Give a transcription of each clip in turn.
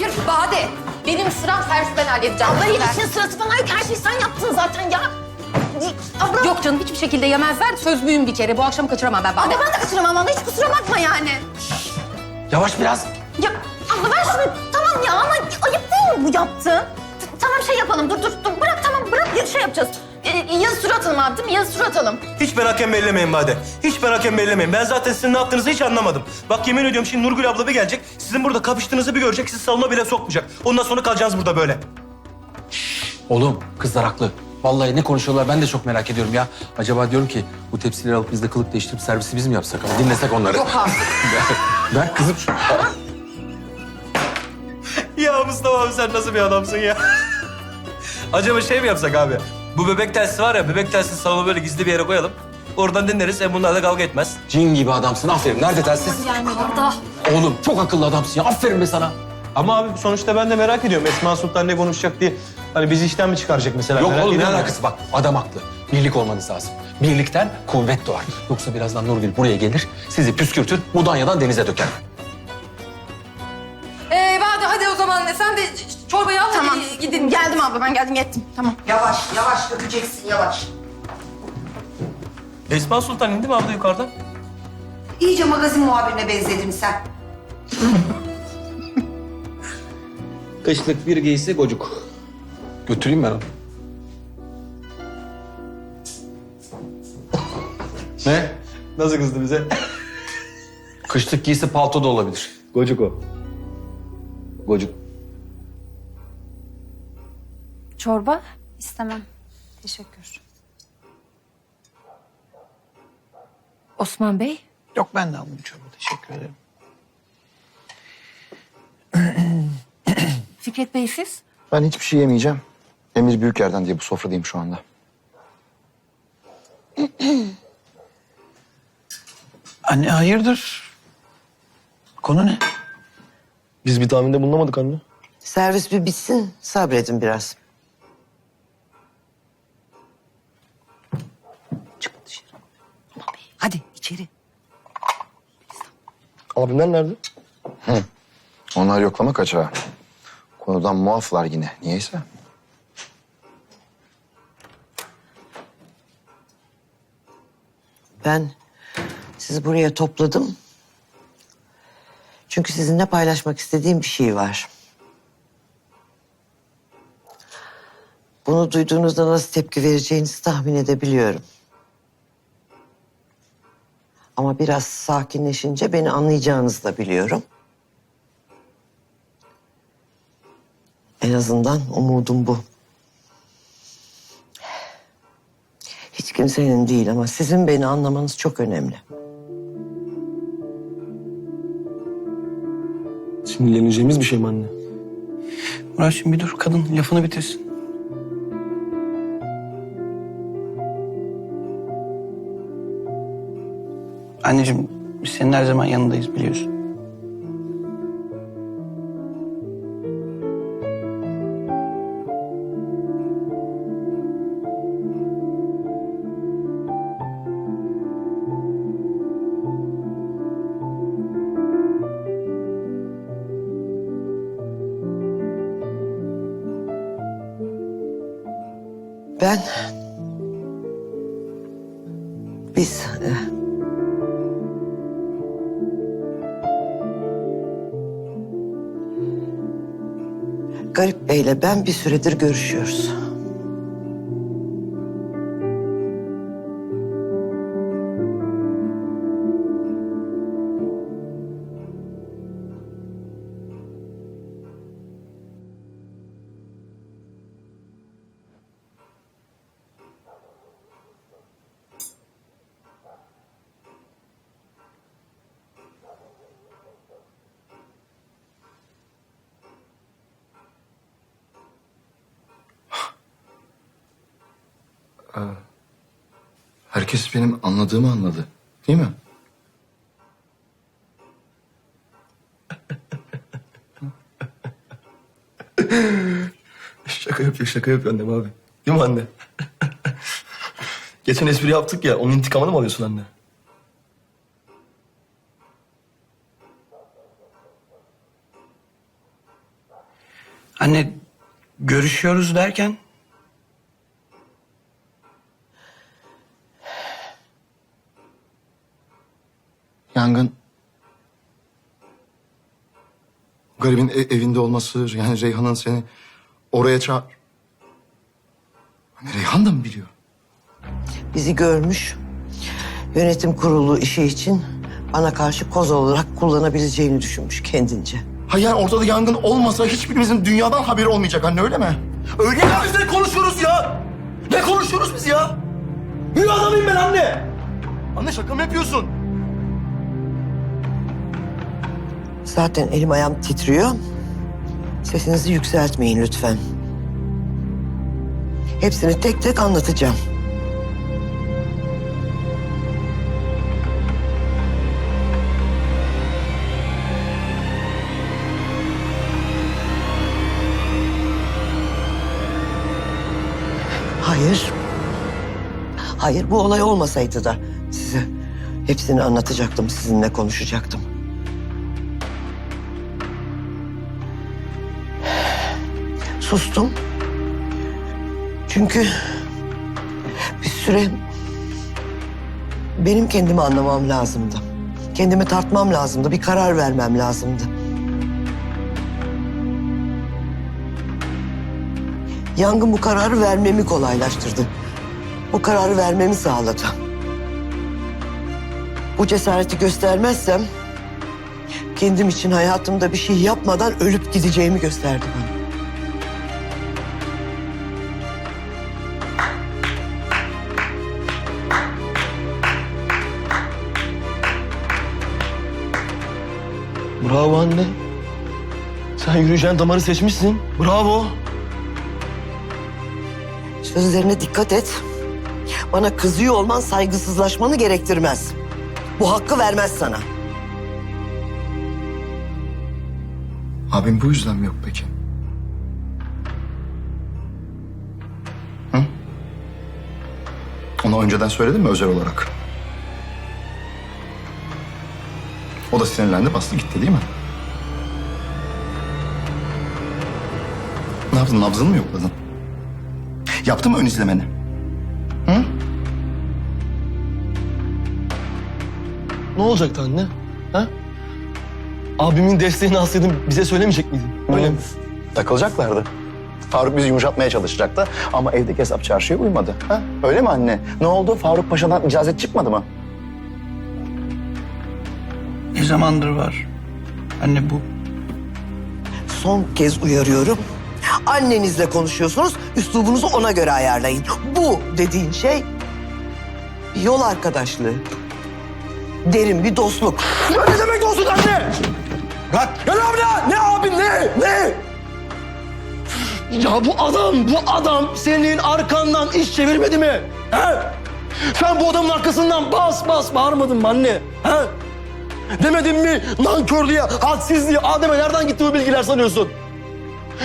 Hayır Bade. Benim sıram servis ben halledeceğim. Abla Ver. işin sırası falan yok. Her şeyi sen yaptın zaten ya. Abla, Yok canım hiçbir şekilde yemezler. Söz büyüm bir kere. Bu akşam kaçıramam ben Bade. abla ben de kaçıramam abla. Hiç kusura bakma yani. Yavaş biraz. Ya abla ver şunu. Tamam ya ama ayıp değil mi bu yaptığın? T- tamam şey yapalım. Dur dur dur. Bırak tamam bırak. Bir şey yapacağız. Ee, yazı tura atalım abi değil mi? Yazı atalım. Hiç merak bellemeyin Bade. Hiç merak bellemeyin. Ben zaten sizin ne yaptığınızı hiç anlamadım. Bak yemin ediyorum şimdi Nurgül abla bir gelecek. Sizin burada kapıştığınızı bir görecek. Sizi salona bile sokmayacak. Ondan sonra kalacaksınız burada böyle. Oğlum kızlar haklı. Vallahi ne konuşuyorlar ben de çok merak ediyorum ya. Acaba diyorum ki bu tepsileri alıp biz de kılık değiştirip servisi biz mi yapsak ama dinlesek onları. Yok artık. Ver kızım şu. Ya Mustafa abi sen nasıl bir adamsın ya? Acaba şey mi yapsak abi? Bu bebek telsi var ya, bebek telsini salona böyle gizli bir yere koyalım. Oradan dinleriz, hem bunlar da kavga etmez. Cin gibi adamsın aferin. Nerede telsiz? Arda. Oğlum çok akıllı adamsın ya. Aferin be sana. Ama abi sonuçta ben de merak ediyorum. Esma Sultan ne konuşacak diye. Hani bizi işten mi çıkaracak mesela? Yok Merak oğlum ne ediyorum. alakası bak. Adam haklı. Birlik olmanız lazım. Birlikten kuvvet doğar. Yoksa birazdan Nurgül buraya gelir, sizi püskürtür, Mudanya'dan denize döker. Ee, Bade hadi o zaman sen de çorbayı al. Tamam. Hadi gidelim. Geldim abla ben geldim yettim. Tamam. Yavaş, yavaş dökeceksin, yavaş. Esma Sultan indi mi abla yukarıdan? İyice magazin muhabirine benzedin sen. Kışlık bir giysi gocuk. Götüreyim ben onu. ne? Nasıl kızdı bize? Kışlık giysi palto da olabilir. Gocuk o. Gocuk. Çorba istemem. Teşekkür. Osman Bey. Yok ben de aldım çorba. Teşekkür ederim. Fikret Bey siz? Ben hiçbir şey yemeyeceğim. Emir Büyüker'den diye bu sofradayım şu anda. Anne hayırdır? Konu ne? Biz bir tahminde bulunamadık anne. Servis bir bitsin, sabredin biraz. Çık dışarı. Hadi içeri. Abimler nerede? Onlar yoklama kaçağı. Konudan muaflar yine. Niyeyse. Ben sizi buraya topladım. Çünkü sizinle paylaşmak istediğim bir şey var. Bunu duyduğunuzda nasıl tepki vereceğinizi tahmin edebiliyorum. Ama biraz sakinleşince beni anlayacağınızı da biliyorum. En azından umudum bu. Hiç kimsenin değil ama sizin beni anlamanız çok önemli. Sinirleneceğimiz bir şey mi anne? Muratçım bir dur kadın lafını bitirsin. Anneciğim biz senin her zaman yanındayız biliyorsun. Ben... Biz... e, Garip Bey'le ben bir süredir görüşüyoruz. Herkes benim anladığımı anladı. Değil mi? Şaka yapıyor, şaka yapıyor annem abi. Değil mi anne? Geçen espri yaptık ya, onun intikamını mı alıyorsun anne? Anne görüşüyoruz derken Yangın... Garibin e- evinde olması, yani Reyhan'ın seni oraya çağır... Hani Reyhan da mı biliyor? Bizi görmüş. Yönetim kurulu işi için bana karşı koz olarak kullanabileceğini düşünmüş kendince. Ha yani ortada yangın olmasa hiçbirimizin dünyadan haberi olmayacak anne öyle mi? Öyle ya biz ne konuşuyoruz ya? Ne konuşuyoruz biz ya? Rüya adamıyım ben anne. Anne şaka mı yapıyorsun? Zaten elim ayağım titriyor. Sesinizi yükseltmeyin lütfen. Hepsini tek tek anlatacağım. Hayır. Hayır bu olay olmasaydı da size hepsini anlatacaktım, sizinle konuşacaktım. Sustum. Çünkü bir süre benim kendimi anlamam lazımdı. Kendimi tartmam lazımdı, bir karar vermem lazımdı. Yangın bu kararı vermemi kolaylaştırdı. Bu kararı vermemi sağladı. Bu cesareti göstermezsem kendim için hayatımda bir şey yapmadan ölüp gideceğimi gösterdi bana. Bravo anne. Sen yürüyeceğin damarı seçmişsin. Bravo. Sözlerine dikkat et. Bana kızıyor olman saygısızlaşmanı gerektirmez. Bu hakkı vermez sana. Abim bu yüzden mi yok peki? Hı? Ona önceden söyledin mi özel olarak? O da sinirlendi bastı gitti değil mi? Ne yaptın nabzını mı yokladın? Yaptı mı ön izlemeni? Ne olacaktı anne? Ha? Abimin desteğini alsaydın bize söylemeyecek miydin? Öyle mi? Takılacaklardı. Faruk bizi yumuşatmaya çalışacaktı ama evdeki hesap çarşıya uymadı. Ha? Öyle mi anne? Ne oldu? Faruk Paşa'dan icazet çıkmadı mı? Zamandır var? Anne bu Son kez uyarıyorum. Annenizle konuşuyorsunuz, üslubunuzu ona göre ayarlayın. Bu dediğin şey yol arkadaşlığı. Derin bir dostluk. Ya ne demek olsun anne? Bırak. Ya ne abi ne? Ne abim ne? Ne? Ya bu adam, bu adam senin arkandan iş çevirmedi mi? He? Sen bu adamın arkasından bas bas bağırmadın mı anne? He? Demedin mi nankörlüğe, hadsizliğe, Adem'e nereden gitti bu bilgiler sanıyorsun?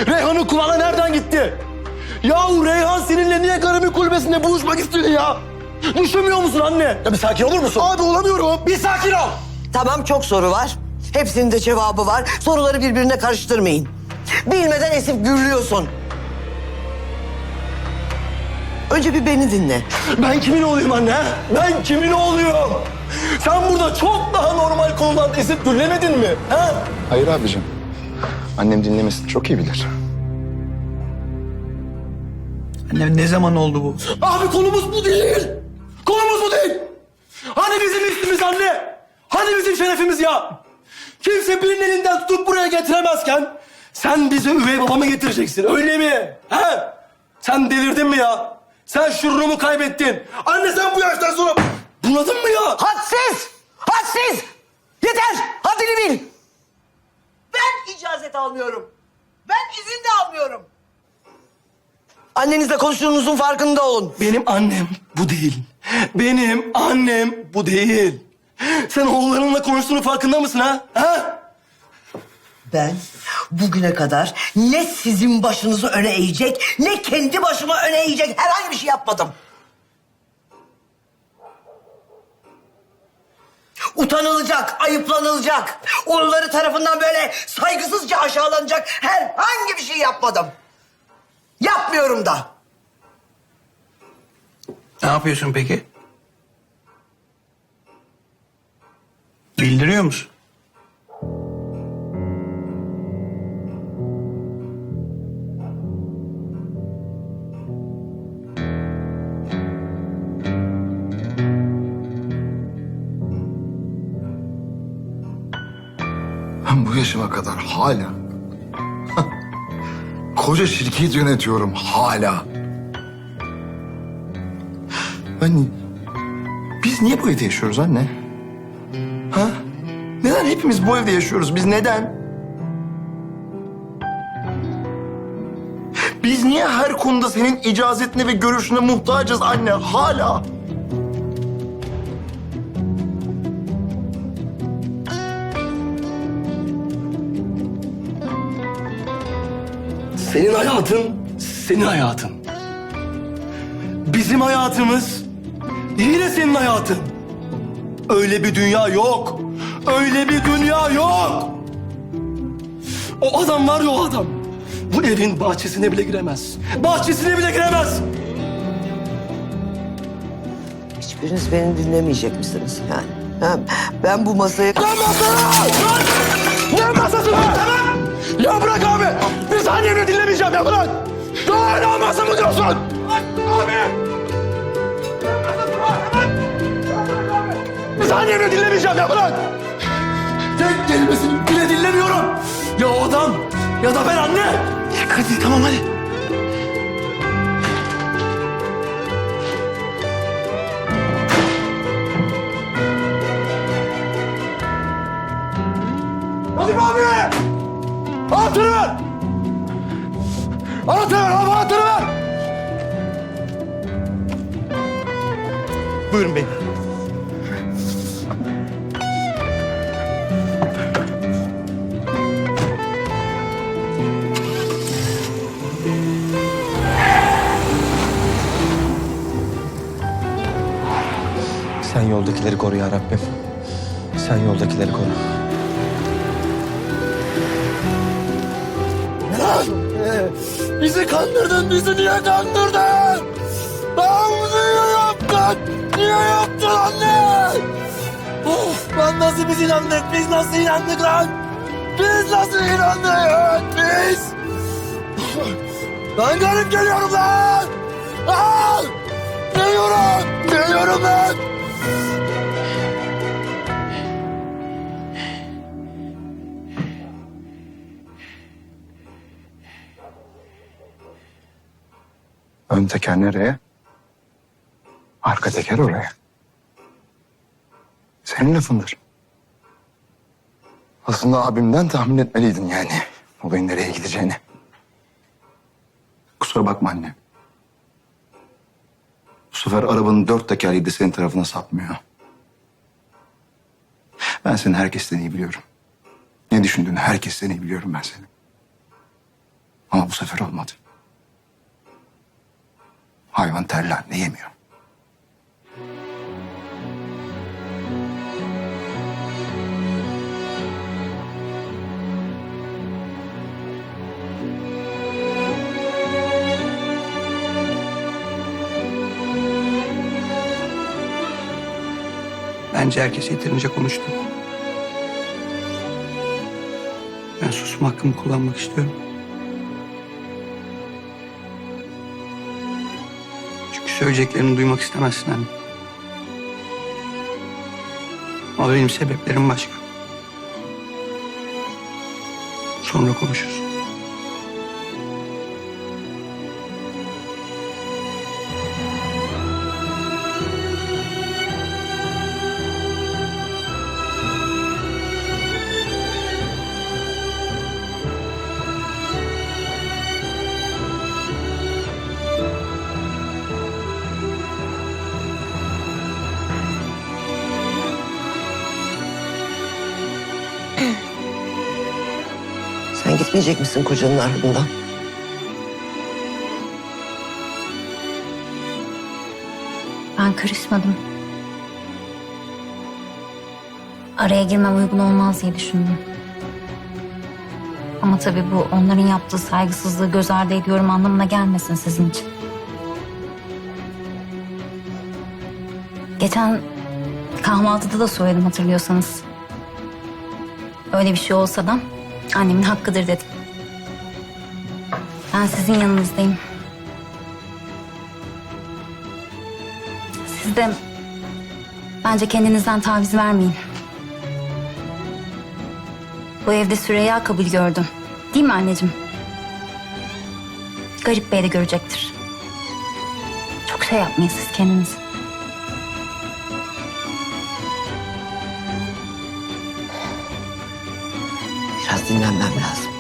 Reyhan'ın kulağına nereden gitti? Yahu Reyhan seninle niye garibin kulübesinde buluşmak istiyor ya? Düşünmüyor musun anne? Ya bir sakin olur musun? Abi olamıyorum. Bir sakin ol. Tamam çok soru var. Hepsinin de cevabı var. Soruları birbirine karıştırmayın. Bilmeden esip gürlüyorsun. Önce bir beni dinle. Ben kimin oğluyum anne? Ben kimin oğluyum? Sen burada çok daha normal konularda esip gürlemedin mi? Ha? Hayır abicim. Annem dinlemesini çok iyi bilir. anne ne zaman oldu bu? Abi konumuz bu değil. Konumuz bu değil. Hani bizim ismimiz anne? Hani bizim şerefimiz ya? Kimse birinin elinden tutup buraya getiremezken sen bize üvey babamı getireceksin öyle mi? He? Sen delirdin mi ya? Sen şuurumu kaybettin. Anne sen bu yaştan sonra bunadın mı ya? Hadsiz! Hadsiz! Yeter! Haddini bil! Ben icazet almıyorum. Ben izin de almıyorum. Annenizle konuştuğunuzun farkında olun. Benim annem bu değil. Benim annem bu değil. Sen oğullarınla konuştuğunun farkında mısın ha? Ha? Ben bugüne kadar ne sizin başınızı öne eğecek, ne kendi başımı öne eğecek herhangi bir şey yapmadım. Utanılacak, ayıplanılacak. Onları tarafından böyle saygısızca aşağılanacak herhangi bir şey yapmadım. Yapmıyorum da. Ne yapıyorsun peki? Bildiriyor musun? Yaşıma kadar hala koca şirket yönetiyorum hala. Ben biz niye bu evde yaşıyoruz anne? Ha? Neden hepimiz bu evde yaşıyoruz? Biz neden? Biz niye her konuda senin icazetine ve görüşüne muhtacız anne hala? Senin hayatın, senin hayatın. Bizim hayatımız yine senin hayatın. Öyle bir dünya yok. Öyle bir dünya yok. O adam var ya o adam. Bu evin bahçesine bile giremez. Bahçesine bile giremez. Hiçbiriniz beni dinlemeyecek misiniz yani? Ha, ben bu masaya... Ne masası? Ne masası lan? Ya bırak abi. Saniye bile dinlemeyeceğim ya bırak. Ne masa mı diyorsun? Abi. Bir saniye bile dinlemeyeceğim ya bırak. Tek kelimesini bile dinlemiyorum. Ya o adam ya da ben anne. Hadi tamam hadi. Hadi abi! Anahtarı ver! Anahtarı ver abi anahtarı ver! Buyurun beyim. Sen yoldakileri koru ya Rabbim. Sen yoldakileri koru. Bizi kandırdın, bizi niye kandırdın? Aa, niye yaptın? Niye yaptın anne? Of, lan nasıl biz inandık, biz nasıl inandık lan? Biz nasıl inandık, biz? Ben garip geliyorum lan! Aa! Geliyorum, geliyorum lan! Ön teker nereye? Arka teker oraya. Senin lafındır. Aslında abimden tahmin etmeliydin yani. Olayın nereye gideceğini. Kusura bakma anne. Bu sefer arabanın dört tekerleği de senin tarafına sapmıyor. Ben seni herkesten iyi biliyorum. Ne düşündüğünü herkesten iyi biliyorum ben seni. Ama bu sefer olmadı. Hayvan terler ne yemiyor. Bence herkes yeterince konuştu. Ben susma hakkımı kullanmak istiyorum. Söyleyeceklerini duymak istemezsin anne. Ama benim sebeplerim başka. Sonra konuşuruz. Gitmeyecek misin kocanın ardından? Ben karışmadım. araya girmem uygun olmaz diye düşündüm. Ama tabii bu onların yaptığı saygısızlığı göz ardı ediyorum anlamına gelmesin sizin için. Geçen kahvaltıda da söyledim hatırlıyorsanız. Öyle bir şey olsa da annemin hakkıdır dedim. Ben sizin yanınızdayım. Siz de bence kendinizden taviz vermeyin. Bu evde Süreyya kabul gördü. Değil mi anneciğim? Garip Bey de görecektir. Çok şey yapmayın siz kendiniz. Dinlenmem lazım.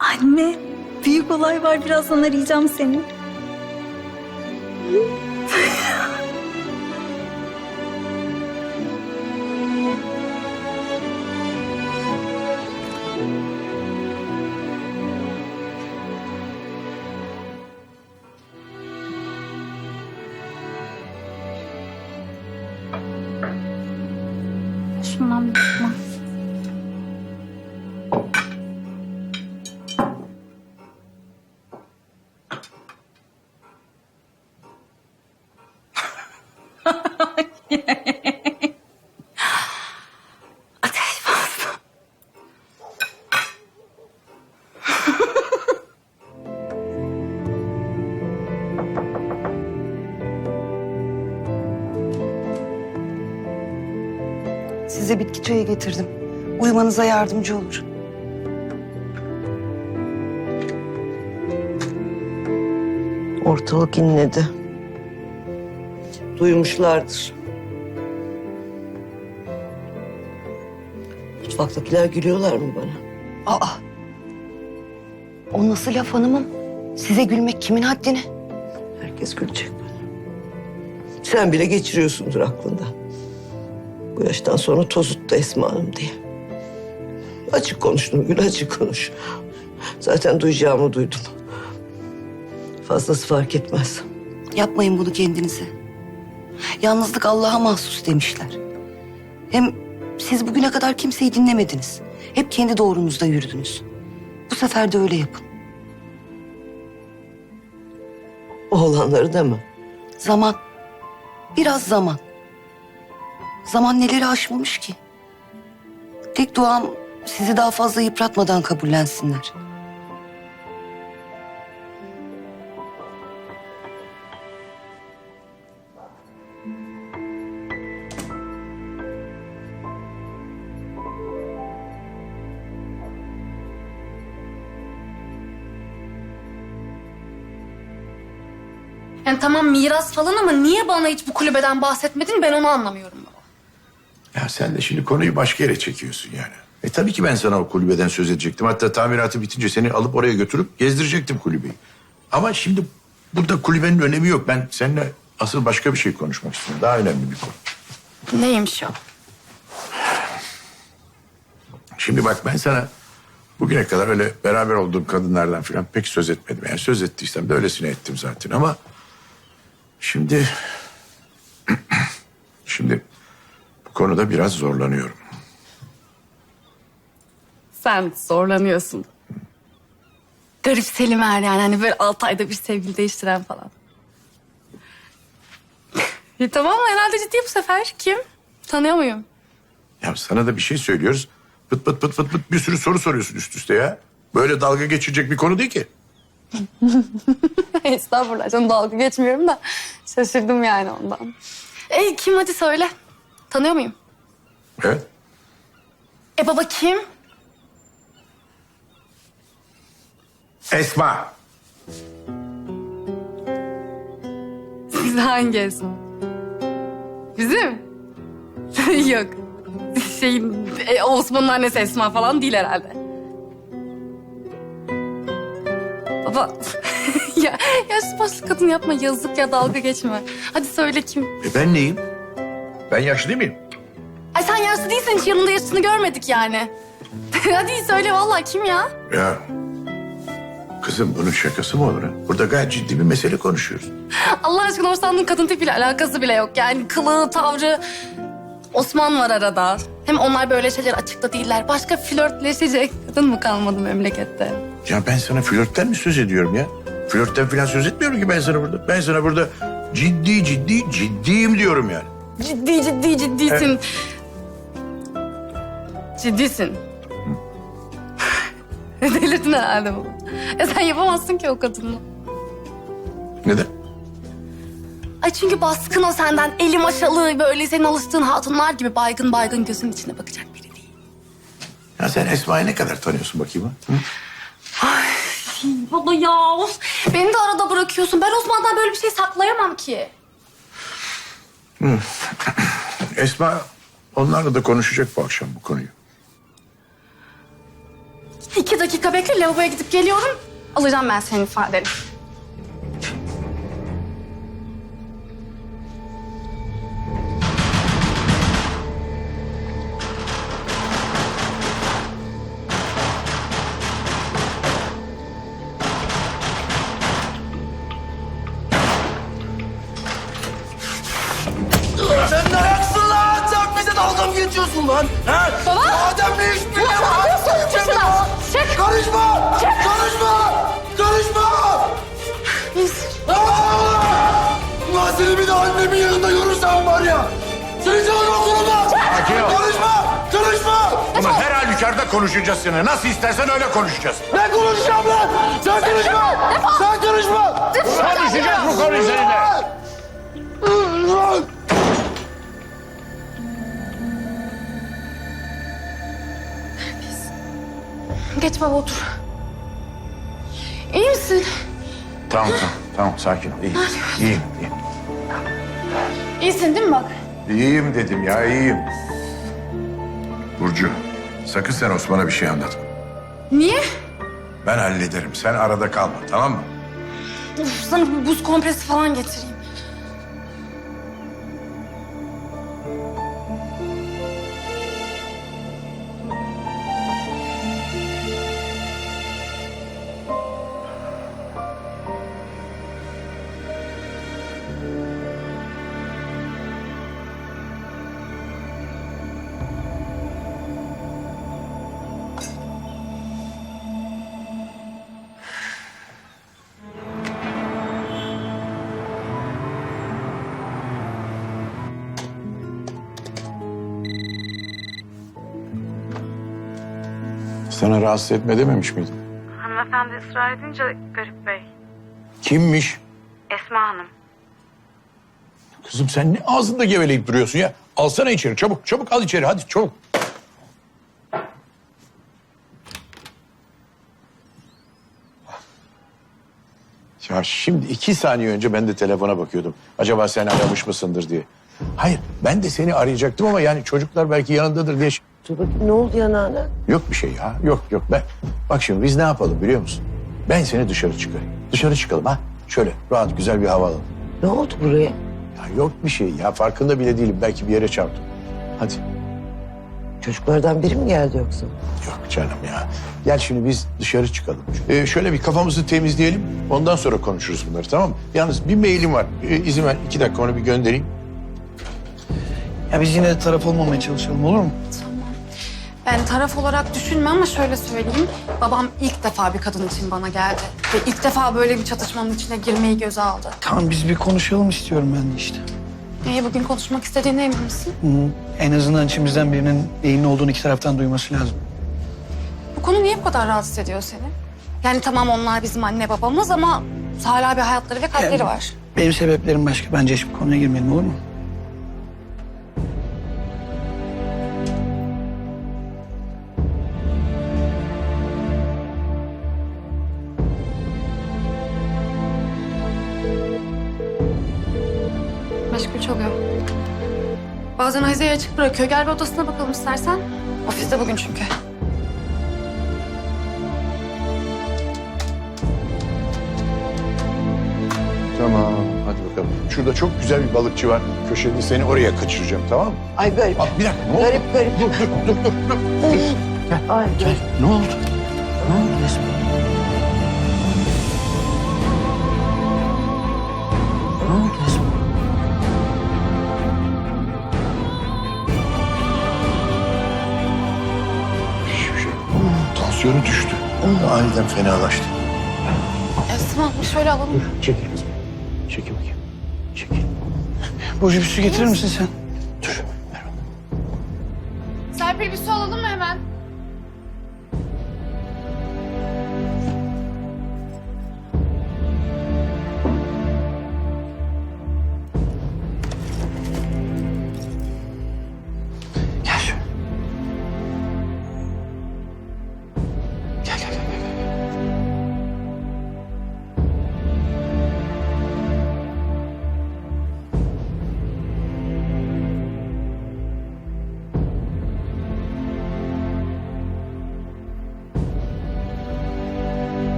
Anne, büyük olay var. Birazdan arayacağım seni. Çayı getirdim. Uyumanıza yardımcı olur. Ortalık inledi. Duymuşlardır. Mutfaktakiler gülüyorlar mı bana? Aa! O nasıl laf hanımım? Size gülmek kimin haddine? Herkes gülecek bana. Sen bile geçiriyorsundur aklından. Bu yaştan sonra tozuttu Esma Hanım diye. Açık konuş Nurgül, açık konuş. Zaten duyacağımı duydum. Fazlası fark etmez. Yapmayın bunu kendinize. Yalnızlık Allah'a mahsus demişler. Hem siz bugüne kadar kimseyi dinlemediniz. Hep kendi doğrunuzda yürüdünüz. Bu sefer de öyle yapın. Oğlanları da mı? Zaman. Biraz zaman. Zaman neleri aşmamış ki? Tek duam sizi daha fazla yıpratmadan kabullensinler. Yani tamam miras falan ama niye bana hiç bu kulübeden bahsetmedin ben onu anlamıyorum baba. Ya sen de şimdi konuyu başka yere çekiyorsun yani. E tabii ki ben sana o kulübeden söz edecektim. Hatta tamiratı bitince seni alıp oraya götürüp gezdirecektim kulübeyi. Ama şimdi burada kulübenin önemi yok. Ben seninle asıl başka bir şey konuşmak istiyorum. Daha önemli bir konu. Neymiş o? Şimdi bak ben sana bugüne kadar öyle beraber olduğum kadınlardan falan pek söz etmedim. Yani söz ettiysem de öylesine ettim zaten ama... Şimdi... şimdi bu konuda biraz zorlanıyorum. Sen zorlanıyorsun. Garip Selimer yani hani böyle altı ayda bir sevgili değiştiren falan. e, tamam herhalde ciddi bu sefer. Kim? Tanıyor muyum? Ya sana da bir şey söylüyoruz. Pıt pıt pıt pıt pıt bir sürü soru soruyorsun üst üste ya. Böyle dalga geçirecek bir konu değil ki. Estağfurullah canım dalga geçmiyorum da şaşırdım yani ondan. E kim hadi söyle. Tanıyor muyum? Evet. E baba kim? Esma. Siz hangi Esma? Bizim? Yok. Şeyin, e, Osman'ın annesi Esma falan değil herhalde. Baba, ya yaşlı başlı kadın yapma yazık ya dalga geçme. Hadi söyle kim? E ben neyim? Ben yaşlı değil miyim? Ay sen yaşlı değilsen hiç yanında yaşını görmedik yani. Hadi söyle vallahi kim ya? Ya kızım bunun şakası mı olur ha? Burada gayet ciddi bir mesele konuşuyoruz. Allah aşkına hoşlandığın kadın tipiyle alakası bile yok. Yani kılığı, tavrı... Osman var arada. Hem onlar böyle şeyler açıkta değiller. Başka flörtleşecek kadın mı kalmadı memlekette? Ya ben sana flörtten mi söz ediyorum ya? Flörtten falan söz etmiyorum ki ben sana burada. Ben sana burada ciddi ciddi ciddiyim diyorum yani. Ciddi ciddi ciddisin. Ciddisin. Delirdin herhalde bu. E sen yapamazsın ki o kadını. Neden? Ay çünkü baskın o senden. Eli maşalı böyle senin alıştığın hatunlar gibi baygın baygın gözün içine bakacak biri değil. Ya sen Esma'yı ne kadar tanıyorsun bakayım ha? Hı? Baba ya. of. Beni de arada bırakıyorsun. Ben Osman'dan böyle bir şey saklayamam ki. Esma onlarla da konuşacak bu akşam bu konuyu. İki dakika bekle lavaboya gidip geliyorum. Alacağım ben senin ifadeni. Konuşacağız seni. Nasıl istersen öyle konuşacağız. Ben konuşacağım lan! Sen karışma! Sen karışma! Konuşacağız bu konuyu seninle. Geç baba otur. İyi misin? Tamam tamam tamam sakin ol. İyiyim. İyiyim. iyiyim. İyisin değil mi bak? İyiyim dedim ya iyiyim. Burcu sakın sen Osman'a bir şey anlatma. Niye? Ben hallederim. Sen arada kalma tamam mı? Uf, sana bir buz kompresi falan getireyim. Sana rahatsız etme dememiş miydim? Hanımefendi ısrar edince Garip Bey. Kimmiş? Esma Hanım. Kızım sen ne ağzında geveleyip duruyorsun ya? Alsana içeri çabuk çabuk al içeri hadi çabuk. Ya şimdi iki saniye önce ben de telefona bakıyordum. Acaba sen aramış mısındır diye. Hayır ben de seni arayacaktım ama yani çocuklar belki yanındadır diye. Dur bakayım ne oldu yanağına? Yok bir şey ya yok yok ben. Bak şimdi biz ne yapalım biliyor musun? Ben seni dışarı çıkarayım. Dışarı çıkalım ha. Şöyle rahat güzel bir hava alalım. Ne oldu buraya? Ya yok bir şey ya farkında bile değilim. Belki bir yere çarptım. Hadi. Çocuklardan biri mi geldi yoksa? Yok canım ya. Gel şimdi biz dışarı çıkalım. Ee, şöyle bir kafamızı temizleyelim. Ondan sonra konuşuruz bunları tamam mı? Yalnız bir mailim var. Ee, izin ver iki dakika onu bir göndereyim. Ya biz yine de taraf olmamaya çalışalım olur mu? Ben taraf olarak düşünme ama şöyle söyleyeyim. Babam ilk defa bir kadın için bana geldi. Ve ilk defa böyle bir çatışmanın içine girmeyi göze aldı. Tamam biz bir konuşalım istiyorum ben de işte. İyi bugün konuşmak istediğine emin misin? Hı. En azından içimizden birinin neyin ne olduğunu iki taraftan duyması lazım. Bu konu niye bu kadar rahatsız ediyor seni? Yani tamam onlar bizim anne babamız ama hala bir hayatları ve kalpleri var. Benim sebeplerim başka. Bence hiç bu konuya girmeyelim olur mu? Bazen Hazine'yi açık bırakıyor. Gel bir odasına bakalım istersen. Ofiste bugün çünkü. Tamam, hadi bakalım. Şurada çok güzel bir balıkçı var. Köşede seni oraya kaçıracağım, tamam mı? Ay garip. Bak bir dakika, ne oldu? Garip garip. Dur, dur, dur, dur. dur. Ay garip. Ne oldu? Ne oldu? Aniden fenalaştı. Esma şöyle alalım. Çekil. Çekil bakayım. Çekil. Burcu bir su getirir misin sen?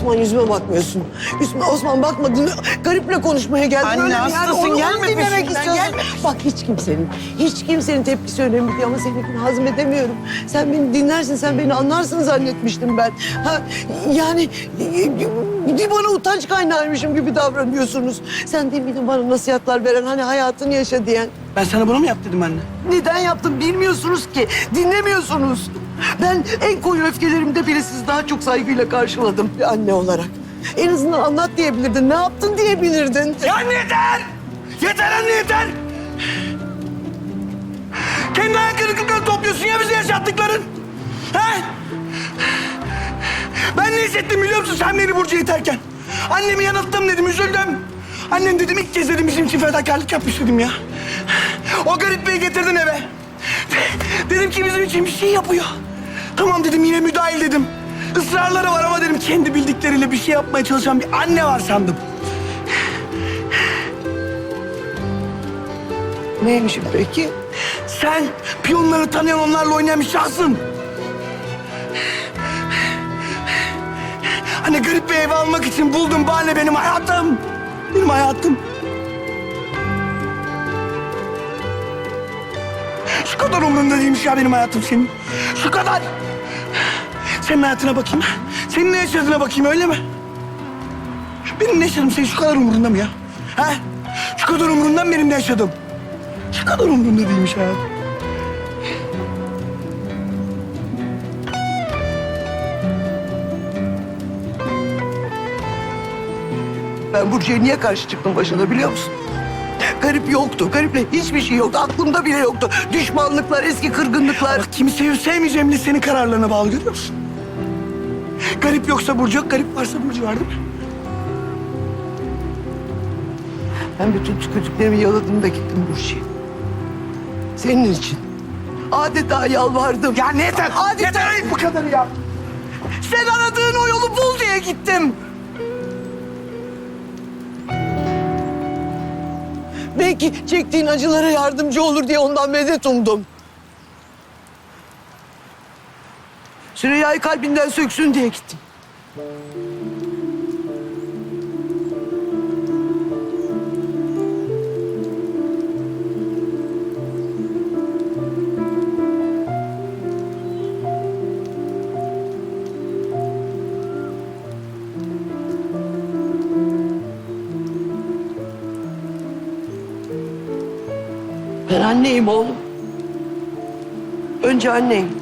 Osman yüzüme bakmıyorsun. Yüzüme Osman bakmadın. Gariple konuşmaya geldin. Anne, Öyle yani hastasın, gelme peşimden, istiyorsun. gelme. Bak hiç kimsenin, hiç kimsenin tepkisi önemli değil ama seninkini hazmedemiyorum. Sen beni dinlersin, sen beni anlarsın zannetmiştim ben. Ha, yani bana utanç kaynağıymışım gibi davranıyorsunuz. Sen değil miydin bana nasihatler veren, hani hayatını yaşa diyen? Ben sana bunu mu yap dedim anne? Neden yaptım bilmiyorsunuz ki. Dinlemiyorsunuz. Ben en koyu öfkelerimde bile sizi daha çok saygıyla karşıladım bir anne olarak. En azından anlat diyebilirdin. Ne yaptın diyebilirdin. Ya yeter! Yeter anne yeter! Kendi ayak kırıklıklarını topluyorsun ya bize yaşattıkların. He? Ben ne hissettim biliyor musun sen beni Burcu'ya iterken? Annemi yanılttım dedim, üzüldüm. Annem dedim ilk kez dedim bizim için fedakarlık yapmış dedim ya. O garip beyi getirdin eve. Dedim ki bizim için bir şey yapıyor. Tamam dedim yine müdahil dedim. Israrları var ama dedim kendi bildikleriyle bir şey yapmaya çalışan bir anne var sandım. Neymişim peki? Sen piyonları tanıyan onlarla oynayan bir şahsın. Hani garip bir ev almak için buldum bahane benim hayatım. Benim hayatım. Şu kadar umurunda değilmiş ya benim hayatım senin. Şu kadar. Senin hayatına bakayım. Senin ne yaşadığına bakayım öyle mi? Benim ne yaşadım senin şu kadar umurunda mı ya? He? Şu kadar umurunda mı benim ne yaşadım? Şu kadar umurunda değilmiş hayatım. Ben Burcu'ya niye karşı çıktım başında biliyor musun? Garip yoktu. Gariple hiçbir şey yoktu. Aklımda bile yoktu. Düşmanlıklar, eski kırgınlıklar. Bak kimi sevip sevmeyeceğim de senin kararlarına bağlı görüyor musun? Garip yoksa Burcu yok, garip varsa Burcu var değil mi? Ben bütün tükürdüklerimi yaladım da gittim Burcu'ya. Senin için. Adeta yalvardım. Ya yeter? Adeta... Yeter bu kadar ya. Sen aradığın o yolu bul diye gittim. Belki çektiğin acılara yardımcı olur diye ondan medet umdum. Süreyya'yı kalbinden söksün diye gittim. Ben anneyim oğlum. Önce anneyim.